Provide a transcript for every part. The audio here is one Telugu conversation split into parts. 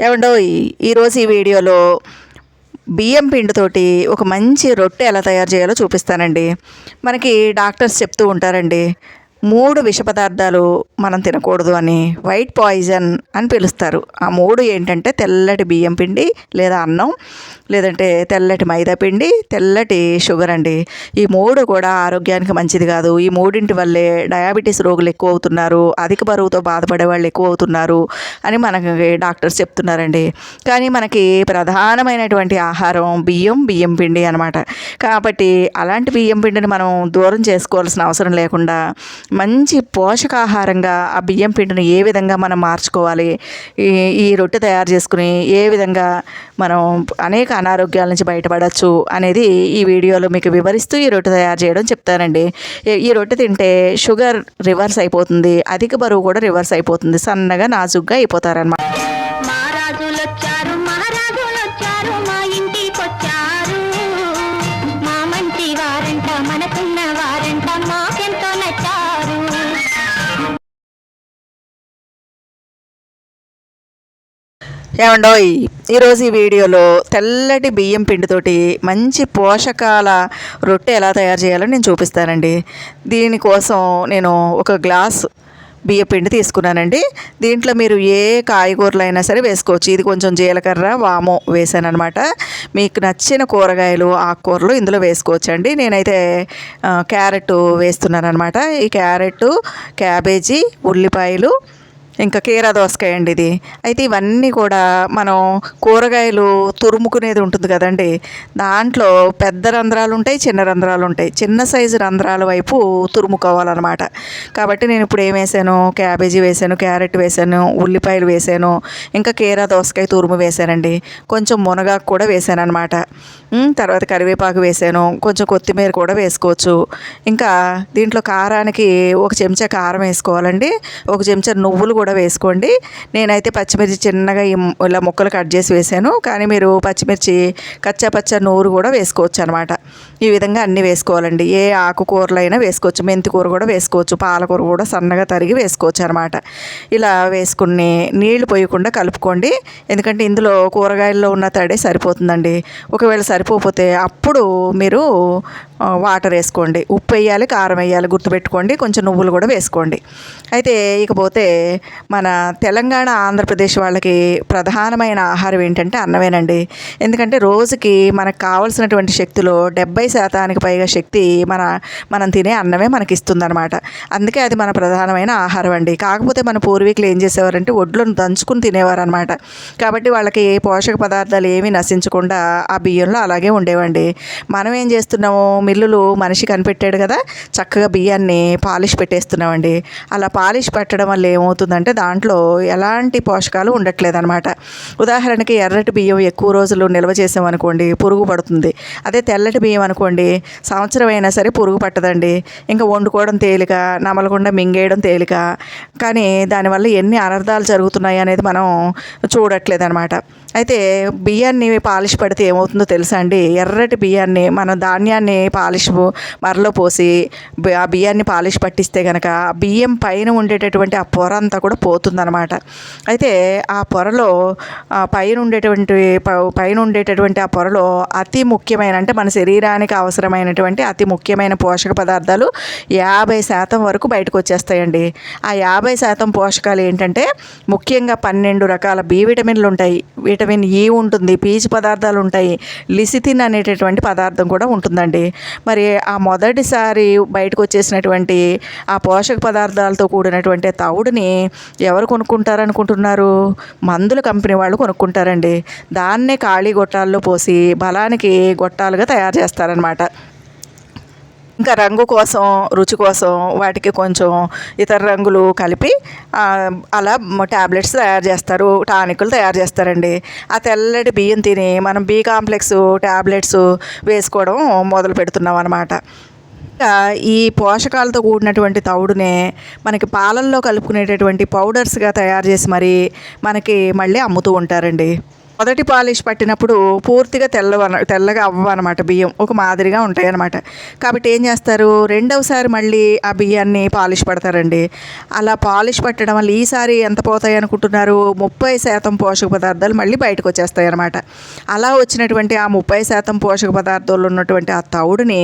ఏమండో ఈరోజు ఈ వీడియోలో బియ్యం పిండితోటి ఒక మంచి రొట్టె ఎలా తయారు చేయాలో చూపిస్తానండి. మనకి డాక్టర్స్ చెప్తూ ఉంటారండి. మూడు విష పదార్థాలు మనం తినకూడదు అని వైట్ పాయిజన్ అని పిలుస్తారు. ఆ మూడు ఏంటంటే తెల్లటి బియ్యం పిండి లేదా అన్నం లేదంటే తెల్లటి మైదా పిండి తెల్లటి షుగర్ అండి. ఈ మూడు కూడా ఆరోగ్యానికి మంచిది కాదు. ఈ మూడింటి వల్లే డయాబెటీస్ రోగులు ఎక్కువ అవుతున్నారు అధిక బరువుతో బాధపడే వాళ్ళు ఎక్కువ అవుతున్నారు అని మనకి డాక్టర్స్ చెప్తున్నారండి. కానీ మనకి ప్రధానమైనటువంటి ఆహారం బియ్యం బియ్యం పిండి అనమాట కాబట్టి అలాంటి బియ్యం పిండిని మనం దూరం చేసుకోవాల్సిన అవసరం లేకుండా మంచి పోషకాహారంగా ఆ బియ్యం పిండిని ఏ విధంగా మనం మార్చుకోవాలి? ఈ ఈ రొట్టె తయారు చేసుకుని ఏ విధంగా మనం అనేక అనారోగ్యాల నుంచి బయటపడవచ్చు అనేది ఈ వీడియోలో మీకు వివరిస్తూ ఈ రొట్టె తయారు చేయడం చెప్తానండి. ఈ- రొట్టె తింటే షుగర్ రివర్స్ అయిపోతుంది అధిక బరువు కూడా రివర్స్ అయిపోతుంది సన్నగా నాజుగ్గా అయిపోతారనమాట ఏమండో ఈరోజు ఈ వీడియోలో తెల్లటి బియ్యం పిండితోటి మంచి పోషకాల రొట్టె ఎలా తయారు చేయాలో నేను చూపిస్తానండి. దీనికోసం నేను ఒక గ్లాస్ బియ్య పిండి తీసుకున్నానండి. దీంట్లో మీరు ఏ కాయగూరలు అయినా సరే వేసుకోవచ్చు. ఇది కొంచెం జీలకర్ర వాము వేసాను అనమాట మీకు నచ్చిన కూరగాయలు ఆకుకూరలు ఇందులో వేసుకోవచ్చండి. నేనైతే క్యారెట్ వేస్తున్నాను అనమాట ఈ క్యారెట్ క్యాబేజీ ఉల్లిపాయలు ఇంకా కీరా దోసకాయ అండి ఇది. అయితే ఇవన్నీ కూడా మనం కూరగాయలు తురుముకునేది ఉంటుంది కదండి. దాంట్లో పెద్ద రంధ్రాలు ఉంటాయి చిన్న రంధ్రాలు ఉంటాయి. చిన్న సైజు రంధ్రాల వైపు తురుముకోవాలన్నమాట. కాబట్టి నేను ఇప్పుడు ఏం వేసాను? క్యాబేజీ వేసాను క్యారెట్ వేసాను ఉల్లిపాయలు వేసాను ఇంకా కీరా దోసకాయ తురుము వేసానండి. కొంచెం మునగాకు కూడా వేసాను అనమాట తర్వాత కరివేపాకు వేసాను. కొంచెం కొత్తిమీర కూడా వేసుకోవచ్చు. ఇంకా దీంట్లో కారానికి ఒక చెంచా కారం వేసుకోవాలండి. ఒక చెంచా నువ్వులు కూడా వేసుకోండి. నేనైతే పచ్చిమిర్చి చిన్నగా ఇలా ముక్కలు కట్ చేసి వేసాను. కానీ మీరు పచ్చిమిర్చి కచ్చా పచ్చ నూరు కూడా వేసుకోవచ్చు అనమాట ఈ విధంగా అన్నీ వేసుకోవాలండి. ఏ ఆకుకూరలైనా వేసుకోవచ్చు. మెంతి కూర కూడా వేసుకోవచ్చు. పాలకూర కూడా సన్నగా తరిగి వేసుకోవచ్చు అనమాట ఇలా వేసుకుని నీళ్ళు పోయకుండా కలుపుకోండి. ఎందుకంటే ఇందులో కూరగాయల్లో ఉన్న తడే సరిపోతుందండి. ఒకవేళ సరిపోతే అప్పుడు మీరు వాటర్ వేసుకోండి. ఉప్పు వేయాలి కారం వేయాలి గుర్తుపెట్టుకోండి. కొంచెం నువ్వులు కూడా వేసుకోండి. అయితే ఇకపోతే మన తెలంగాణ ఆంధ్రప్రదేశ్ వాళ్ళకి ప్రధానమైన ఆహారం ఏంటంటే అన్నమేనండి. ఎందుకంటే రోజుకి మనకు కావలసినటువంటి శక్తిలో డెబ్బై శాతానికి పైగా శక్తి మన మనం తినే అన్నమే మనకి ఇస్తుందన్నమాట అందుకే అది మన ప్రధానమైన ఆహారం అండి. కాకపోతే మన పూర్వీకులు ఏం చేసేవారంటే ఒడ్లను దంచుకుని తినేవారు అనమాట కాబట్టి వాళ్ళకి పోషక పదార్థాలు ఏమీ నశించకుండా ఆ బియ్యంలో అలాగే ఉండేవండి. మనం ఏం చేస్తున్నాము? మిల్లులు మనిషి కనిపెట్టాడు కదా చక్కగా బియ్యాన్ని పాలిష్ పెట్టేస్తున్నామండి. అలా పాలిష్ పెట్టడం వల్ల ఏమవుతుందంటే దాంట్లో ఎలాంటి పోషకాలు ఉండట్లేదు అనమాట ఉదాహరణకి ఎర్రటి బియ్యం ఎక్కువ రోజులు నిల్వ చేసామనుకోండి పురుగు పడుతుంది. అదే తెల్లటి బియ్యం అనుకోండి సంవత్సరం అయినా సరే పురుగు పట్టదండి. ఇంకా వండుకోవడం తేలిక నమలకుండా మింగేయడం తేలిక. కానీ దానివల్ల ఎన్ని అనర్థాలు జరుగుతున్నాయి అనేది మనం చూడట్లేదు అనమాట అయితే బియ్యాన్ని పాలిష్ పడితే ఏమవుతుందో తెలుసా అండి? ఎర్రటి బియ్యాన్ని మన ధాన్యాన్ని పాలిష్ మరలో పోసి ఆ బియ్యాన్ని పాలిష్ పట్టిస్తే కనుక ఆ బియ్యం పైన ఉండేటటువంటి ఆ పొర అంతా కూడా పోతుందన్నమాట. అయితే ఆ పొరలో పైన ఉండేటువంటి ప- పైన ఉండేటటువంటి ఆ పొరలో అతి ముఖ్యమైన అంటే మన శరీరానికి అవసరమైనటువంటి అతి ముఖ్యమైన పోషక పదార్థాలు యాభై శాతం వరకు బయటకు వచ్చేస్తాయండి ఆ యాభై శాతం పోషకాలు ఏంటంటే ముఖ్యంగా పన్నెండు రకాల బి విటమిన్లు ఉంటాయి. విటమిన్ ఈ ఉంటుంది పీచు పదార్థాలు ఉంటాయి. లిసిథిన్ అనేటటువంటి పదార్థం కూడా ఉంటుందండి. మరి ఆ మొదటిసారి బయటకు వచ్చేసినటువంటి ఆ పోషక పదార్థాలతో కూడినటువంటి తవుడుని ఎవరు కొనుక్కుంటారనుకుంటున్నారు? మందుల కంపెనీ వాళ్ళు కొనుక్కుంటారండి. దాన్నే ఖాళీ గొట్టాల్లో పోసి బలానికి గొట్టాలుగా తయారు చేస్తారనమాట ఇంకా రంగు కోసం రుచి కోసం వాటికి కొంచెం ఇతర రంగులు కలిపి అలా ట్యాబ్లెట్స్ తయారు చేస్తారు టానికులు తయారు చేస్తారండి. ఆ తెల్లటి బియ్యం తిని మనం బీ కాంప్లెక్స్ ట్యాబ్లెట్స్ వేసుకోవడం మొదలు పెడుతున్నాం అనమాట ఈ పోషకాలతో కూడినటువంటి తవుడునే మనకి పాలల్లో కలుపుకునేటటువంటి పౌడర్స్గా తయారు చేసి మరి మనకి మళ్ళీ అమ్ముతూ ఉంటారండి. మొదటి పాలిష్ పట్టినప్పుడు పూర్తిగా తెల్ల తెల్లగా అవ్వనమాట బియ్యం. ఒక మాదిరిగా ఉంటాయి అన్నమాట కాబట్టి ఏం చేస్తారు? రెండవసారి మళ్ళీ ఆ బియ్యాన్ని పాలిష్ పడతారండి. అలా పాలిష్ పట్టడం వల్ల ఈసారి ఎంత పోతాయి అనుకుంటున్నారు? ముప్పై శాతం పోషక పదార్థాలు మళ్ళీ బయటకు వచ్చేస్తాయి అన్నమాట అలా వచ్చినటువంటి ఆ ముప్పై శాతం పోషక పదార్థాలు ఉన్నటువంటి ఆ తౌడుని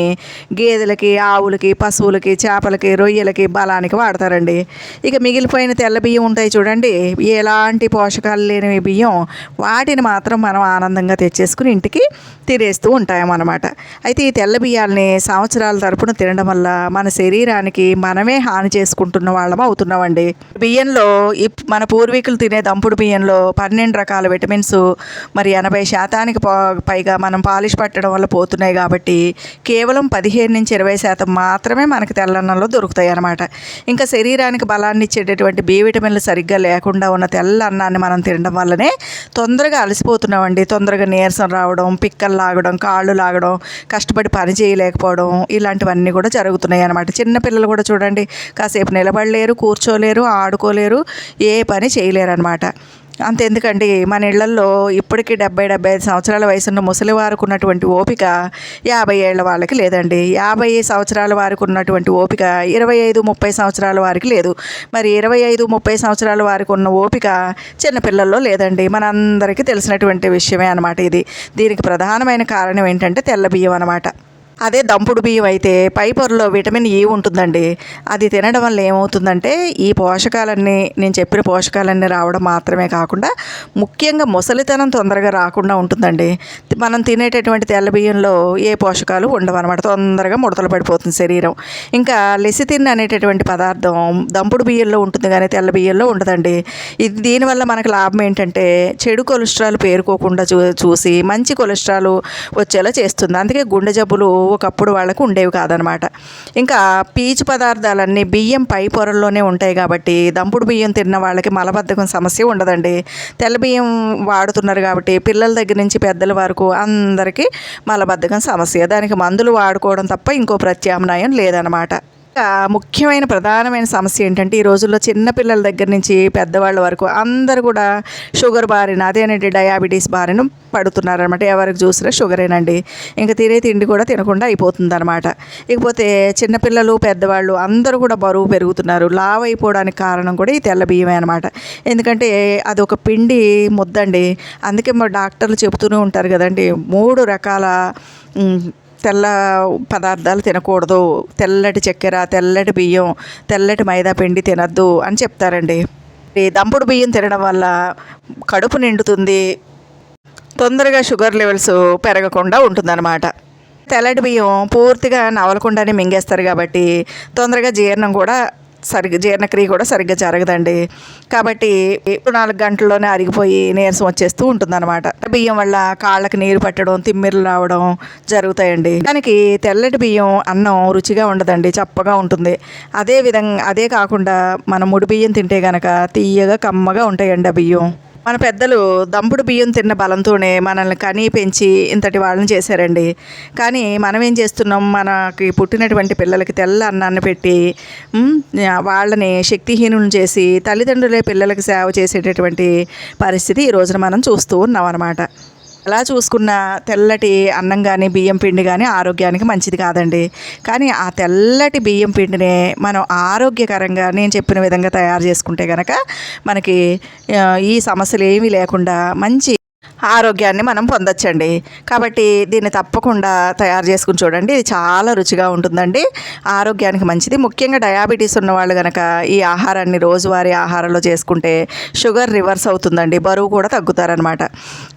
గేదెలకి ఆవులకి పశువులకి చేపలకి రొయ్యలకి బలానికి వాడతారండి. ఇక మిగిలిపోయిన తెల్ల బియ్యం ఉంటాయి చూడండి. ఎలాంటి పోషకాలు లేని బియ్యం. వాటిని మాత్రం మనం ఆనందంగా తెచ్చేసుకుని ఇంటికి తినేస్తూ ఉంటాయన్నమాట. అయితే ఈ తెల్ల బియ్యాల్ని సంవత్సరాల తరపున తినడం వల్ల మన శరీరానికి మనమే హాని చేసుకుంటున్న వాళ్ళం అవుతున్నామండి. బియ్యంలో ఇప్ మన పూర్వీకులు తినే దంపుడు బియ్యంలో పన్నెండు రకాల విటమిన్స్ మరి ఎనభై శాతానికి పైగా మనం పాలిష్ పట్టడం వల్ల పోతున్నాయి కాబట్టి కేవలం పదిహేను నుంచి ఇరవై శాతం మాత్రమే మనకి తెల్లన్నంలో దొరుకుతాయి అన్నమాట ఇంకా శరీరానికి బలాన్ని ఇచ్చేటటువంటి బి విటమిన్లు సరిగ్గా లేకుండా ఉన్న తెల్ల అన్నాన్ని మనం తినడం వల్లనే తొందరగా అలసిపోతున్నామండి. తొందరగా నీరసం రావడం పిక్కలు లాగడం కాళ్ళు లాగడం కష్టపడి పని చేయలేకపోవడం ఇలాంటివన్నీ కూడా జరుగుతున్నాయి అన్నమాట చిన్నపిల్లలు కూడా చూడండి కాసేపు నిలబడలేరు కూర్చోలేరు ఆడుకోలేరు ఏ పని చేయలేరు అనమాట అంతెందుకండి మన ఇళ్ళల్లో ఇప్పటికీ డెబ్బై డెబ్బై ఐదు సంవత్సరాల వయసున్న ముసలి వారికి ఉన్నటువంటి ఓపిక యాభై ఏళ్ళ వాళ్ళకి లేదండి. యాభై సంవత్సరాల వారికి ఉన్నటువంటి ఓపిక ఇరవై ఐదు ముప్పై సంవత్సరాల వారికి లేదు. మరి ఇరవై ఐదు ముప్పై సంవత్సరాల వారికి ఉన్న ఓపిక చిన్నపిల్లల్లో లేదండి. మనందరికీ తెలిసినటువంటి విషయమే అనమాట ఇది. దీనికి ప్రధానమైన కారణం ఏంటంటే తెల్ల బియ్యం అనమాట అదే దంపుడు బియ్యం అయితే పై పొరలో విటమిన్ ఈ ఉంటుందండి. అది తినడం వల్ల ఏమవుతుందంటే ఈ పోషకాలన్నీ నేను చెప్పిన పోషకాలన్నీ రావడం మాత్రమే కాకుండా ముఖ్యంగా ముసలితనం తొందరగా రాకుండా ఉంటుందండి. మనం తినేటటువంటి తెల్ల బియ్యంలో ఏ పోషకాలు ఉండవన్నమాట తొందరగా ముడతలు పడిపోతుంది శరీరం. ఇంకా లెసితిన్ అనేటటువంటి పదార్థం దంపుడు బియ్యంలో ఉంటుంది కానీ తెల్ల బియ్యంలో ఉండదండి. ఇది దీనివల్ల మనకు లాభం ఏంటంటే చెడు కొలెస్ట్రాల్ పేరుకోకుండా చూ చూసి మంచి కొలెస్ట్రాల్ వచ్చేలా చేస్తుంది. అందుకే గుండె జబ్బులు ఒకప్పుడు వాళ్ళకు ఉండేవి కాదనమాట. ఇంకా పీచు పదార్థాలన్నీ బియ్యం పై పొరల్లోనే ఉంటాయి కాబట్టి దంపుడు బియ్యం తిన్న వాళ్ళకి మలబద్ధకం సమస్య ఉండదండి. తెల్ల బియ్యం వాడుతున్నారు కాబట్టి పిల్లల దగ్గర నుంచి పెద్దల వరకు అందరికీ మలబద్ధకం సమస్య. దానికి మందులు వాడుకోవడం తప్ప ఇంకో ప్రత్యామ్నాయం లేదనమాట. ముఖ్యమైన ప్రధానమైన సమస్య ఏంటంటే ఈ రోజుల్లో చిన్నపిల్లల దగ్గర నుంచి పెద్దవాళ్ళ వరకు అందరు కూడా షుగర్ బారిన అదేనండి డయాబెటీస్ బారిన పడుతున్నారనమాట ఎవరికి చూసినా షుగరేనండి. ఇంకా తినే తిండి కూడా తినకుండా అయిపోతుంది అనమాట ఇకపోతే చిన్నపిల్లలు పెద్దవాళ్ళు అందరూ కూడా బరువు పెరుగుతున్నారు. లావ్ అయిపోవడానికి కారణం కూడా ఈ తెల్ల బియ్యమే అనమాట ఎందుకంటే అది ఒక పిండి ముద్దండి. అందుకే మా డాక్టర్లు చెబుతూనే ఉంటారు కదండి. మూడు రకాల తెల్ల పదార్థాలు తినకూడదు. తెల్లటి చక్కెర తెల్లటి బియ్యం తెల్లటి మైదా పిండి తినద్దు అని చెప్తారండి. ఈ దంపుడు బియ్యం తినడం వల్ల కడుపు నిండుతుంది. తొందరగా షుగర్ లెవెల్స్ పెరగకుండా ఉంటుందన్నమాట. తెల్లటి బియ్యం పూర్తిగా నవలకుండానే మింగేస్తారు కాబట్టి తొందరగా జీర్ణం కూడా సరిగ్గా జీర్ణక్రియ కూడా సరిగ్గా జరగదండి. కాబట్టి నాలుగు గంటల్లోనే అరిగిపోయి నీరసం వచ్చేస్తూ ఉంటుందన్నమాట. బియ్యం వల్ల కాళ్ళకి నీరు పట్టడం తిమ్మిర్లు రావడం జరుగుతాయండి. దానికి తెల్లటి బియ్యం అన్నం రుచిగా ఉండదండి చప్పగా ఉంటుంది. అదే విధంగా అదే కాకుండా మనం ముడి బియ్యం తింటే గనక తీయగా కమ్మగా ఉంటాయండి ఆ బియ్యం. మన పెద్దలు దంపుడు బియ్యం తిన్న బలంతోనే మనల్ని కని పెంచి ఇంతటి వాళ్ళని చేశారండి. కానీ మనం ఏం చేస్తున్నాం? మనకి పుట్టినటువంటి పిల్లలకి తెల్ల అన్నాన్ని పెట్టి వాళ్ళని శక్తిహీనులను చేసి తల్లిదండ్రులే పిల్లలకి సేవ చేసేటటువంటి పరిస్థితి ఈ రోజున మనం చూస్తూ ఉన్నాం అన్నమాట ఎలా చూసుకున్న తెల్లటి అన్నం కానీ బియ్యం పిండి కానీ ఆరోగ్యానికి మంచిది కాదండి. కానీ ఆ తెల్లటి బియ్యం పిండినే మనం ఆరోగ్యకరంగా నేను చెప్పిన విధంగా తయారు చేసుకుంటే కనుక మనకి ఈ సమస్యలు ఏమీ లేకుండా మంచి ఆరోగ్యాన్ని మనం పొందొచ్చండి. కాబట్టి దీన్ని తప్పకుండా తయారు చేసుకుని చూడండి. ఇది చాలా రుచిగా ఉంటుందండి. ఆరోగ్యానికి మంచిది. ముఖ్యంగా డయాబెటీస్ ఉన్నవాళ్ళు కనుక ఈ ఆహారాన్ని రోజువారీ ఆహారంలో చేసుకుంటే షుగర్ రివర్స్ అవుతుందండి. బరువు కూడా తగ్గుతారనమాట.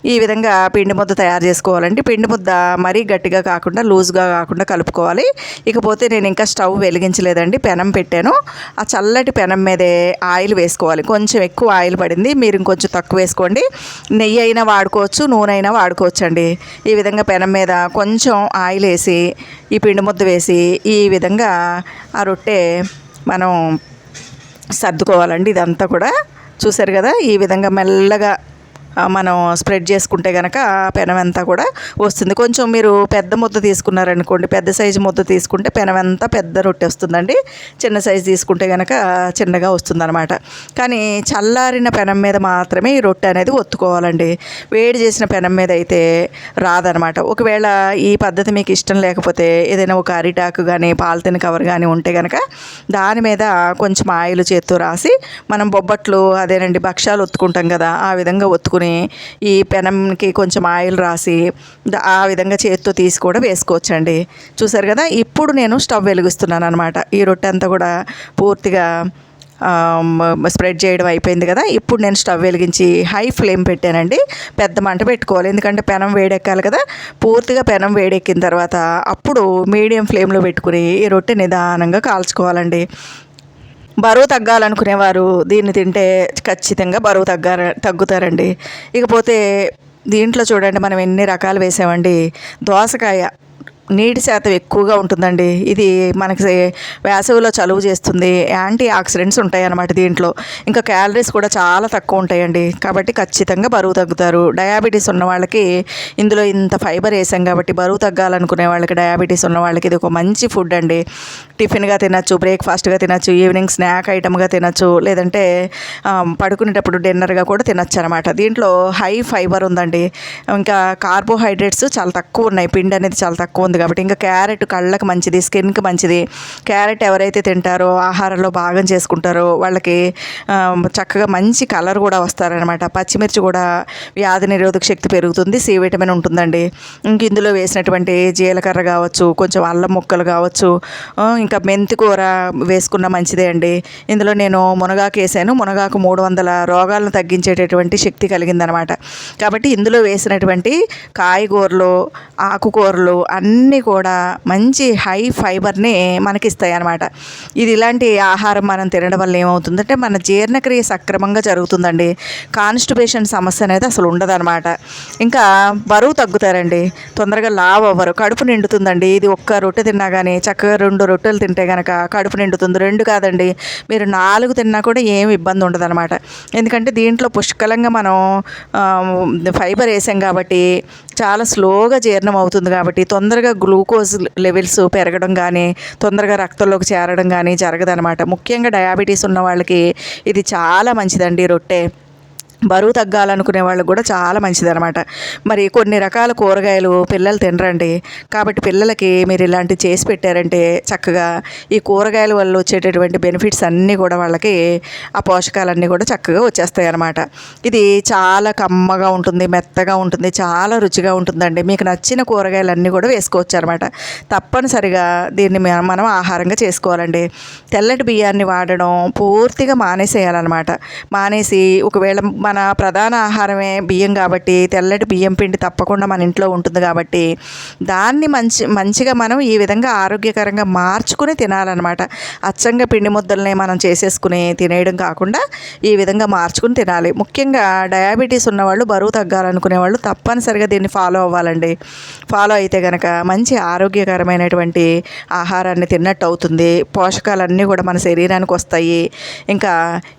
ఈ విధంగా పిండి ముద్ద తయారు చేసుకోవాలండి. పిండి ముద్ద మరీ గట్టిగా కాకుండా లూజ్గా కాకుండా కలుపుకోవాలి. ఇకపోతే నేను ఇంకా స్టవ్ వెలిగించలేదండి. పెనం పెట్టాను. ఆ చల్లటి పెనం మీదే ఆయిల్ వేసుకోవాలి. కొంచెం ఎక్కువ ఆయిల్ పడింది. మీరు ఇంకొంచెం తక్కువ వేసుకోండి. నెయ్యి అయినా వాడుకోవచ్చు నూనె అయినా వాడుకోవచ్చు అండి ఈ విధంగా పెనం మీద కొంచెం ఆయిల్ వేసి ఈ పిండి ముద్ద వేసి ఈ విధంగా ఆ రొట్టె మనం సర్దుకోవాలండి. ఇదంతా కూడా చూసారు కదా? ఈ విధంగా మెల్లగా మనం స్ప్రెడ్ చేసుకుంటే కనుక పెనం అంతా కూడా వస్తుంది. కొంచెం మీరు పెద్ద ముద్ద తీసుకున్నారనుకోండి పెద్ద సైజు ముద్ద తీసుకుంటే పెనం అంతా పెద్ద రొట్టె వస్తుందండి. చిన్న సైజు తీసుకుంటే కనుక చిన్నగా వస్తుందన్నమాట. కానీ చల్లారిన పెనం మీద మాత్రమే ఈ రొట్టె అనేది ఒత్తుకోవాలండి. వేడి చేసిన పెనం మీద అయితే రాదనమాట ఒకవేళ ఈ పద్ధతి మీకు ఇష్టం లేకపోతే ఏదైనా ఒక అరిటాకు కానీ పాలిథిన్ కవర్ కానీ ఉంటే కనుక దాని మీద కొంచెం ఆయిల్ చేత్తో రాసి మనం బొబ్బట్లు అదేనండి భక్షాలు ఒత్తుకుంటాం కదా ఆ విధంగా ఒత్తుకుని ఈ పెనంకి కొంచెం ఆయిల్ రాసి ఆ విధంగా చేత్తో తీసి కూడా వేసుకోవచ్చండి. చూసారు కదా? ఇప్పుడు నేను స్టవ్ వెలిగిస్తున్నాను అనమాట ఈ రొట్టె అంతా కూడా పూర్తిగా స్ప్రెడ్ చేయడం అయిపోయింది కదా? ఇప్పుడు నేను స్టవ్ వెలిగించి హై ఫ్లేమ్ పెట్టానండి. పెద్ద మంట పెట్టుకోవాలి. ఎందుకంటే పెనం వేడెక్కాలి కదా? పూర్తిగా పెనం వేడెక్కిన తర్వాత అప్పుడు మీడియం ఫ్లేమ్లో పెట్టుకుని ఈ రొట్టె నిదానంగా కాల్చుకోవాలండి. బరువు తగ్గాలనుకునేవారు. దీన్ని తింటే ఖచ్చితంగా బరువు తగ్గార తగ్గుతారండి. ఇకపోతే దీంట్లో చూడండి మనం ఎన్ని రకాలు వేసామండి. దోసకాయ నీటి శాతం ఎక్కువగా ఉంటుందండి. ఇది మనకి వేసవిలో చలువు చేస్తుంది. యాంటీ ఆక్సిడెంట్స్ ఉంటాయన్నమాట దీంట్లో. ఇంకా క్యాలరీస్ కూడా చాలా తక్కువ ఉంటాయండి. కాబట్టి ఖచ్చితంగా బరువు తగ్గుతారు. డయాబెటీస్ ఉన్న వాళ్ళకి ఇందులో ఇంత ఫైబర్ వేసాం కాబట్టి బరువు తగ్గాలనుకునే వాళ్ళకి డయాబెటీస్ ఉన్న వాళ్ళకి ఇది ఒక మంచి ఫుడ్ అండి. టిఫిన్గా తినచ్చు బ్రేక్ఫాస్ట్గా తినచ్చు ఈవినింగ్ స్నాక్ ఐటమ్గా తినచ్చు లేదంటే పడుకునేటప్పుడు డిన్నర్గా కూడా తినచ్చు అనమాట దీంట్లో హై ఫైబర్ ఉందండి. ఇంకా కార్బోహైడ్రేట్స్ చాలా తక్కువ ఉన్నాయి. పిండి అనేది చాలా తక్కువ ఉంది కాబట్టి ఇంకా క్యారెట్ కళ్ళకు మంచిది స్కిన్కి మంచిది. క్యారెట్ ఎవరైతే తింటారో ఆహారంలో భాగం చేసుకుంటారో వాళ్ళకి చక్కగా మంచి కలర్ కూడా వస్తారనమాట పచ్చిమిర్చి కూడా వ్యాధి నిరోధక శక్తి పెరుగుతుంది సి విటమిన్ ఉంటుందండి. ఇంక ఇందులో వేసినటువంటి జీలకర్ర కావచ్చు కొంచెం అల్లం ముక్కలు కావచ్చు ఇంకా మెంతి కూర వేసుకున్న మంచిదే అండి. ఇందులో నేను మునగాకు వేసాను. మునగాకు మూడు వందల రోగాలను తగ్గించేటటువంటి శక్తి కలిగిందనమాట కాబట్టి ఇందులో వేసినటువంటి కాయగూరలు ఆకుకూరలు అన్ని కూడా మంచి హై ఫైబర్ని మనకి ఇస్తాయి అన్నమాట ఇది ఇలాంటి ఆహారం మనం తినడం వల్ల ఏమవుతుందంటే మన జీర్ణక్రియ సక్రమంగా జరుగుతుందండి. కాన్స్టిపేషన్ సమస్య అనేది అసలు ఉండదన్నమాట. ఇంకా బరువు తగ్గుతారండి తొందరగా లావ్ అవ్వరు. కడుపు నిండుతుందండి. ఇది ఒక్క రొట్టె తిన్నా కానీ చక్కగా రెండు రొట్టెలు తింటే కనుక కడుపు నిండుతుంది. రెండు కాదండి. మీరు నాలుగు తిన్నా కూడా ఏమి ఇబ్బంది ఉండదన్నమాట. ఎందుకంటే దీంట్లో పుష్కలంగా మనం ఫైబర్ వేసాం కాబట్టి చాలా స్లోగా జీర్ణం అవుతుంది కాబట్టి తొందరగా గ్లూకోజ్ లెవెల్స్ పెరగడం కానీ తొందరగా రక్తంలోకి చేరడం కానీ జరగదనమాట ముఖ్యంగా డయాబెటీస్ ఉన్న వాళ్ళకి ఇది చాలా మంచిదండి రొట్టె. బరువు తగ్గాలనుకునే వాళ్ళకి కూడా చాలా మంచిదన్నమాట. మరి కొన్ని రకాల కూరగాయలు పిల్లలు తినరండి. కాబట్టి పిల్లలకి మీరు ఇలాంటివి చేసి పెట్టారంటే చక్కగా ఈ కూరగాయల వల్ల వచ్చేటటువంటి బెనిఫిట్స్ అన్నీ కూడా వాళ్ళకి ఆ పోషకాలన్నీ కూడా చక్కగా వచ్చేస్తాయి అనమాట ఇది చాలా కమ్మగా ఉంటుంది మెత్తగా ఉంటుంది చాలా రుచిగా ఉంటుందండి. మీకు నచ్చిన కూరగాయలన్నీ కూడా వేసుకోవచ్చు అనమాట తప్పనిసరిగా దీన్ని మనం ఆహారంగా చేసుకోవాలండి. తెల్లటి బియ్యాన్ని వాడడం పూర్తిగా మానేసేయాలన్నమాట. మానేసి ఒకవేళ మన ప్రధాన ఆహారమే బియ్యం కాబట్టి తెల్లటి బియ్యం పిండి తప్పకుండా మన ఇంట్లో ఉంటుంది కాబట్టి దాన్ని మంచి మంచిగా మనం ఈ విధంగా ఆరోగ్యకరంగా మార్చుకుని తినాలన్నమాట. అచ్చంగా పిండి ముద్దల్ని మనం చేసేసుకుని తినేయడం కాకుండా ఈ విధంగా మార్చుకుని తినాలి. ముఖ్యంగా డయాబెటీస్ ఉన్నవాళ్ళు బరువు తగ్గాలనుకునే వాళ్ళు తప్పనిసరిగా దీన్ని ఫాలో అవ్వాలండి. ఫాలో అయితే కనుక మంచి ఆరోగ్యకరమైనటువంటి ఆహారాన్ని తిన్నట్టు అవుతుంది. పోషకాలన్నీ కూడా మన శరీరానికి వస్తాయి. ఇంకా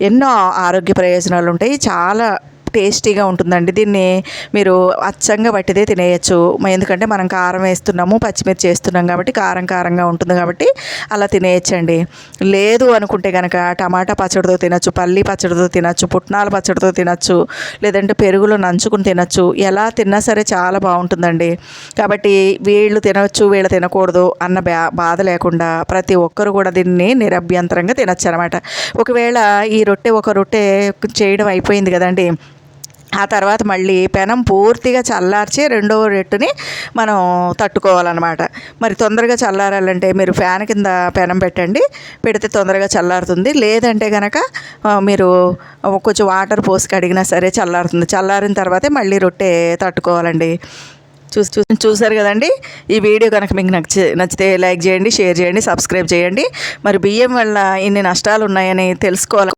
ఎన్నో ఆరోగ్య ప్రయోజనాలు ఉంటాయి చాలా ala టేస్టీగా ఉంటుందండి. దీన్ని మీరు అచ్చంగా పట్టిదే తినేయచ్చు. ఎందుకంటే మనం కారం వేస్తున్నాము పచ్చిమిర్చి వేస్తున్నాం కాబట్టి కారం కారంగా ఉంటుంది కాబట్టి అలా తినేయచ్చండి. లేదు అనుకుంటే కనుక టమాటా పచ్చడితో తినచ్చు పల్లి పచ్చడితో తినచ్చు పుట్నాల పచ్చడితో తినచ్చు లేదంటే పెరుగులో నంచుకుని తినచ్చు. ఎలా తిన్నా సరే చాలా బాగుంటుందండి. కాబట్టి వీళ్ళు తినవచ్చు వీళ్ళు తినకూడదు అన్న బా బాధ లేకుండా ప్రతి ఒక్కరు కూడా దీన్ని నిరభ్యంతరంగా తినచ్చు అనమాట ఒకవేళ ఈ రొట్టె ఒక రొట్టె చేయడం అయిపోయింది కదండి ఆ తర్వాత మళ్ళీ పెనం పూర్తిగా చల్లార్చి రెండవ రెట్టుని మనం తట్టుకోవాలన్నమాట. మరి తొందరగా చల్లారాలంటే మీరు ఫ్యాన్ కింద పెనం పెట్టండి. పెడితే తొందరగా చల్లారుతుంది. లేదంటే కనుక మీరు కొంచెం వాటర్ పోసి కడిగినా సరే చల్లారుతుంది. చల్లారిన తర్వాతే మళ్ళీ రొట్టె తట్టుకోవాలండి. చూసి చూసి చూసారు కదండి? ఈ వీడియో కనుక మీకు నచ్చి నచ్చితే లైక్ చేయండి షేర్ చేయండి సబ్స్క్రైబ్ చేయండి. మరి బియ్యం వల్ల ఇన్ని నష్టాలు ఉన్నాయని తెలుసుకోవాలి